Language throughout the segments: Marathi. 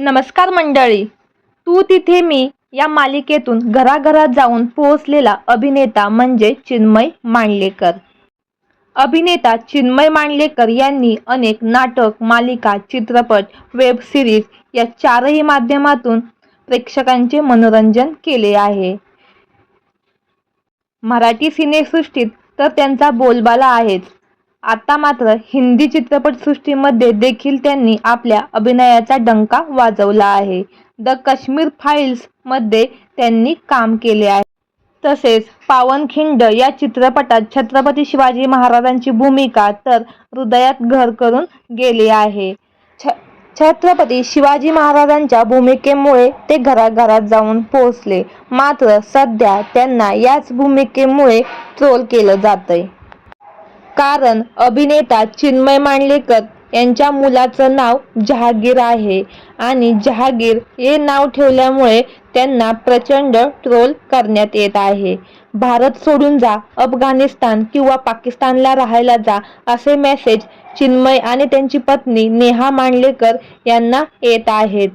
नमस्कार मंडळी. तू तिथे मी या मालिकेतून घराघरात जाऊन पोहोचलेला अभिनेता म्हणजे चिन्मय मांडलेकर. अभिनेता चिन्मय मांडलेकर यांनी अनेक नाटक मालिका चित्रपट वेब सिरीज या चारही माध्यमातून प्रेक्षकांचे मनोरंजन केले आहे. मराठी सिनेसृष्टीत तर त्यांचा बोलबाला आहेच. आता मात्र हिंदी चित्रपटसृष्टीमध्ये देखील त्यांनी आपल्या अभिनयाचा डंका वाजवला आहे. द काश्मीर फाईल्समध्ये त्यांनी काम केले आहे. तसेच पावनखिंड या चित्रपटात छत्रपती शिवाजी महाराजांची भूमिका तर हृदयात घर करून गेली आहे. छ छत्रपती शिवाजी महाराजांच्या भूमिकेमुळे ते घराघरात जाऊन पोहोचले. मात्र सध्या त्यांना याच भूमिकेमुळे ट्रोल केलं जातंय. कारण अभिनेता चिन्मय मांडलेकर यांच्या मुलाचं नाव जहागीर आहे. आणि जहागीर हे नाव ठेवल्यामुळे त्यांना प्रचंड ट्रोल करण्यात येत आहे. भारत सोडून जा अफगाणिस्तान किंवा पाकिस्तानला राहायला जा असे मेसेज चिन्मय आणि त्यांची पत्नी नेहा मांडलेकर यांना येत आहेत.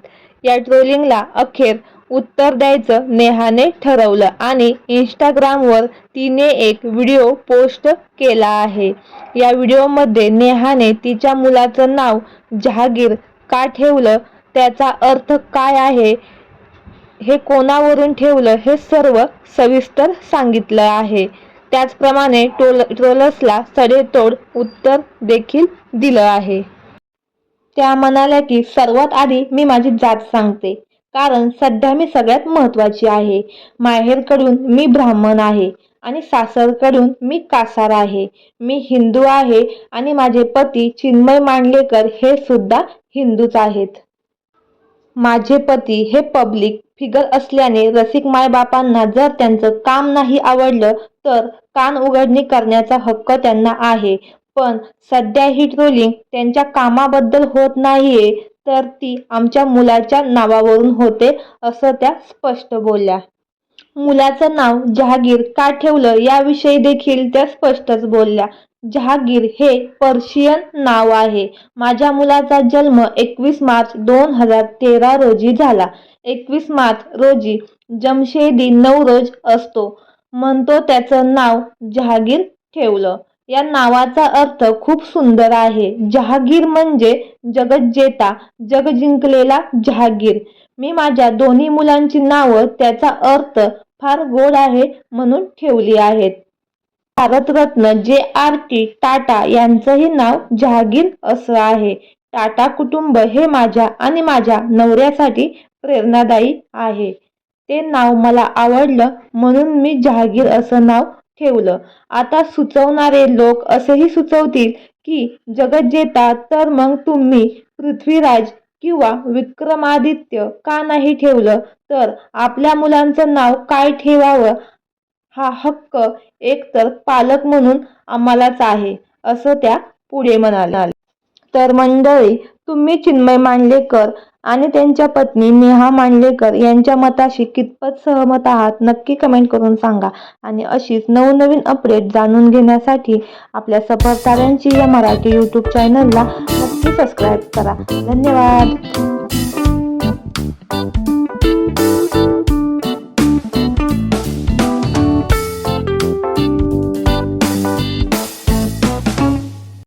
या ट्रोलिंगला अखेर उत्तर द्यायचं नेहाने ठरवलं आणि इंस्टाग्रामवर तिने एक व्हिडिओ पोस्ट केला आहे. या व्हिडिओमध्ये नेहाने तिच्या मुलाचं नाव जहागीर का ठेवलं? त्याचा अर्थ काय आहे? हे कोणावरून ठेवलं? हे सर्व सविस्तर सांगितलं आहे. त्याचप्रमाणे टोल ट्रोलसला सडेतोड उत्तर देखील दिलं आहे. त्या म्हणाल्या की सर्वात आधी मी माझी जात सांगते. कारण सध्या मी सगळ्यात महत्वाची आहे. माहेरकडून मी ब्राह्मण आहे आणि सासरकडून मी कासार आहे. मी हिंदू आहे आणि माझे पती चिन्मय मांडलेकर हे सुद्धा हिंदूच आहेत. माझे पती हे पब्लिक फिगर असल्याने रसिक मायबापांना जर त्यांचं काम नाही आवडलं तर कान उघडणी करण्याचा हक्क त्यांना आहे. पण सध्या ही ट्रोलिंग त्यांच्या कामाबद्दल होत नाहीये तर ती आमच्या मुलाच्या नावावरून होते असं त्या स्पष्ट बोलल्या. मुलाचं नाव जहागीर का ठेवलं याविषयी देखील त्या स्पष्टच बोलल्या. जहागीर हे पर्शियन नाव आहे. माझ्या मुलाचा जन्म एकवीस मार्च दोन हजार तेरा रोजी झाला. एकवीस मार्च रोजी जमशेदी नवरोज असतो. म्हणतो त्याचं नाव जहागीर ठेवलं. या नावाचा अर्थ खूप सुंदर आहे. जहागीर म्हणजे जगज्जेता जग जिंकलेला जहागीर. मी माझ्या दोन्ही मुलांची नावं त्याचा अर्थ फार गोड आहे म्हणून ठेवली आहेत. भारतरत्न जे आर टी टाटा यांचंही नाव जहागीर असं आहे. टाटा कुटुंब हे माझ्या आणि माझ्या नवऱ्यासाठी प्रेरणादायी आहे. ते नाव मला आवडलं म्हणून मी जहागीर असं नाव ठेवलं. आता सुचवणारे लोक असेही सुचवतील की जगज्जेता तर मग तुम्ही पृथ्वीराज किंवा विक्रमादित्य का नाही ठेवलं? तर आपल्या मुलांचं नाव काय ठेवावं? हा हक्क एकतर पालक म्हणून आम्हालाच आहे असं त्या पुढे म्हणाल्या. तर मंडळी तुम्ही चिन्मय मांडलेकर आणि त्यांच्या पत्नी नेहा मांडलेकर यांच्या मताशी कितपत सहमत आहात नक्की कमेंट करून सांगा. आणि अशीच नवनवीन अपडेट जाणून घेण्यासाठी आपल्या सफरताऱ्यांची या मराठी यूट्यूब चॅनलला नक्की सबस्क्राईब करा. धन्यवाद.